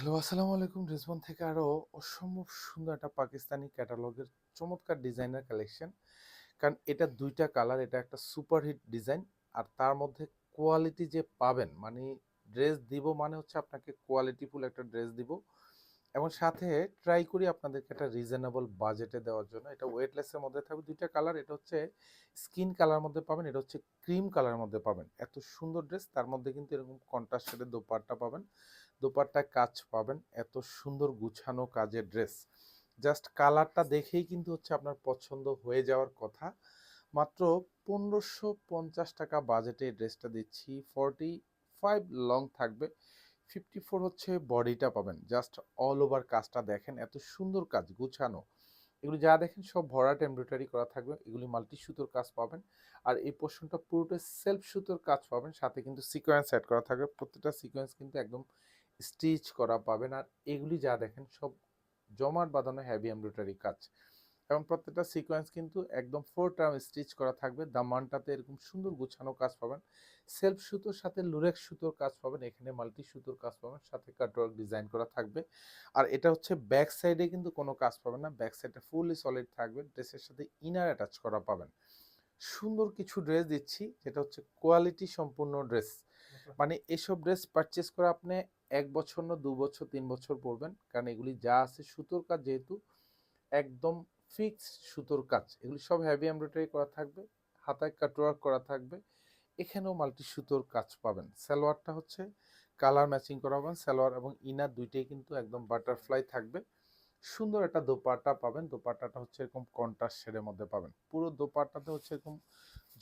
Hello, আসসালামু আলাইকুম। রিজবন থেকে আরও অসম্ভব সুন্দর একটা পাকিস্তানি ক্যাটালগের চমৎকার ডিজাইনার কালেকশন। কারণ এটা দুইটা কালার, এটা একটা সুপারহিট ডিজাইন আর তার মধ্যে কোয়ালিটি যে পাবেন মানে ড্রেস দিব মানে হচ্ছে আপনাকে কোয়ালিটিফুল একটা ড্রেস দিব। এবং সাথে ট্রাই করি আপনাদেরকে একটা রিজনেবল বাজেটে দেওয়ার জন্য। এটা ওয়েটলেসের মধ্যে থাকবে। দুইটা কালার এটা হচ্ছে স্কিন কালার মধ্যে পাবেন এটা হচ্ছে ক্রিম কালার মধ্যে পাবেন। এত সুন্দর ড্রেস তার মধ্যে কিন্তু এরকম কন্ট্রাস্টের দোপাট্টা পাবেন। দোপাট্টায় কাজ পাবেন এত সুন্দর গুছানো কাজের ড্রেস জাস্ট কালারটা দেখেই কিন্তু হচ্ছে আপনার পছন্দ হয়ে যাওয়ার কথা। মাত্র পনেরোশো পঞ্চাশ টাকা বাজেটে ড্রেসটা দিচ্ছি। ফর্টি ফাইভ লং থাকবে। ফিফটি ফোর হচ্ছে বডিটা পাবেন। জাস্ট অল ওভার কাজটা দেখেন, এত সুন্দর কাজ গুছানো। এগুলি যা দেখেন সব ভরাট এমব্রয়ডারি করা থাকবে, এগুলি মাল্টি সুতোর কাজ পাবেন। আর এই পোর্শনটা পুরোটা সেলফ সুতোর কাজ পাবেন, সাথে কিন্তু সিকোয়েন্স অ্যাড করা থাকবে। প্রত্যেকটা সিকোয়েন্স কিন্তু একদম স্টিচ করা পাবেন। আর এগুলি যা দেখেন সব জমাট বাঁধানো হ্যাভি এমব্রয়ডারি কাজ। এবং প্রত্যেকটা সিকোয়েন্স কিন্তু একদম ফোর টার্ম স্টিচ করা থাকবে। দামানটাতে এরকম সুন্দর গুছানো কাজ পাবেন। সেলফ সুতোর সাথে লুরেক্স সুতোর কাজ পাবেন। এখানে মাল্টি সুতোর কাজ পাবেন। সাথে কাটওয়ার্ক ডিজাইন করা থাকবে। আর এটা হচ্ছে ব্যাক সাইডে কিন্তু কোনো কাজ পাবেন না। ব্যাক সাইডে ফুললি সলিড থাকবে। ড্রেসের সাথে ইনার অ্যাটাচ করা পাবেন। সুন্দর কিছু ড্রেস দিচ্ছি যেটা হচ্ছে কোয়ালিটি সম্পূর্ণ ড্রেস মানে এসব ড্রেস পারচেস করে আপনি এক বছর না দু বছর তিন বছর পরবেন। কারণ এগুলি যা আছে সুতোর কাজ যেহেতু একদম ফিক্সড সুতোর কাজ, এগুলি সব হ্যাভি এমব্রয়ডারি করা থাকবে, হাতায় কাটওয়ার্ক করা থাকবে, এখানেও মাল্টি সুতোর কাজ পাবেন। সালোয়ারটা হচ্ছে কালার ম্যাচিং করা পাবেন, সালোয়ার এবং ইনার দুইটাই কিন্তু একদম বাটারফ্লাই থাকবে। সুন্দর একটা দোপাট্টা পাবেন, দোপাট্টাটা হচ্ছে এরকম কন্ট্রাস্ট শেডের মধ্যে পাবেন। পুরো দোপাট্টাতে হচ্ছে এরকম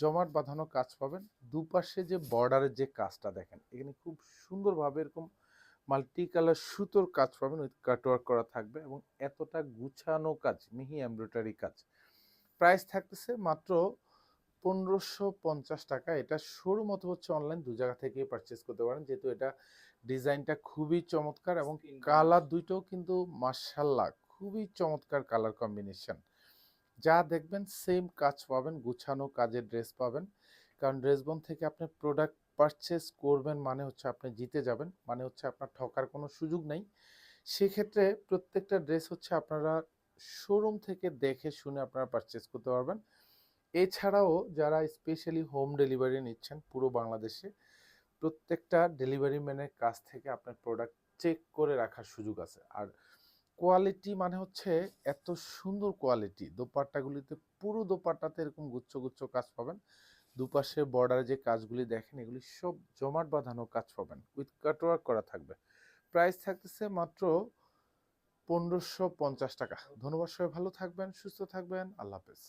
জমাট বাঁধানো কাজ পাবেন। দুপাশে যে বর্ডারের যে কাজটা দেখেন, এখানে খুব সুন্দরভাবে এরকম মাল্টি কালার সুতোর কাজ পাবেন উইথ কাটওয়ার্ক করা থাকবে এবং এতটা গুছানো কাজ মিহি এমব্রয়ডারি কাজ। প্রাইস থাকতেছে মাত্র পনেরোশো পঞ্চাশ টাকা। এটা শোরুম অথবা হচ্ছে অনলাইন দু জায়গা থেকেই পারচেস করতে পারেন। যেহেতু এটা ডিজাইনটা খুবই চমৎকার এবং কালার দুইটাও কিন্তু মার্শাল্লাহ খুবই চমৎকার কালার কম্বিনেশন যা দেখবেন সেম কাজ পাবেন গুছানো কাজের ড্রেস পাবেন। কারণ ড্রেসবন থেকে আপনি প্রোডাক্ট পারচেস করবেন মানে হচ্ছে আপনি জিতে যাবেন মানে হচ্ছে আপনার ঠকার কোনো সুযোগ নেই। সেক্ষেত্রে প্রত্যেকটা ড্রেস হচ্ছে আপনারা শোরুম থেকে দেখে শুনে আপনারা পারচেস করতে পারবেন। এছাড়াও যারা স্পেশালি হোম ডেলিভারি নিচ্ছেন পুরো বাংলাদেশে, প্রত্যেকটা ডেলিভারি ম্যানের কাছ থেকে আপনার প্রোডাক্ট চেক করে রাখার সুযোগ আছে। আর কোয়ালিটি মানে হচ্ছে এত সুন্দর কোয়ালিটি দোপাট্টাগুলিতে পুরো দোপাট্টাতে এরকম গুচ্ছ গুচ্ছ কাজ পাবেন। দুপাশে বর্ডারে যে কাজগুলি দেখেন, এগুলি সব জমাট বাঁধানো কাজ পাবেন। উইথ কাটওয়ার্ক করা থাকবে। প্রাইস থাকতেছে মাত্র পনেরোশো পঞ্চাশ টাকা। ধন্যবাদ সবাই, ভালো থাকবেন, সুস্থ থাকবেন, আল্লাহ হাফেজ।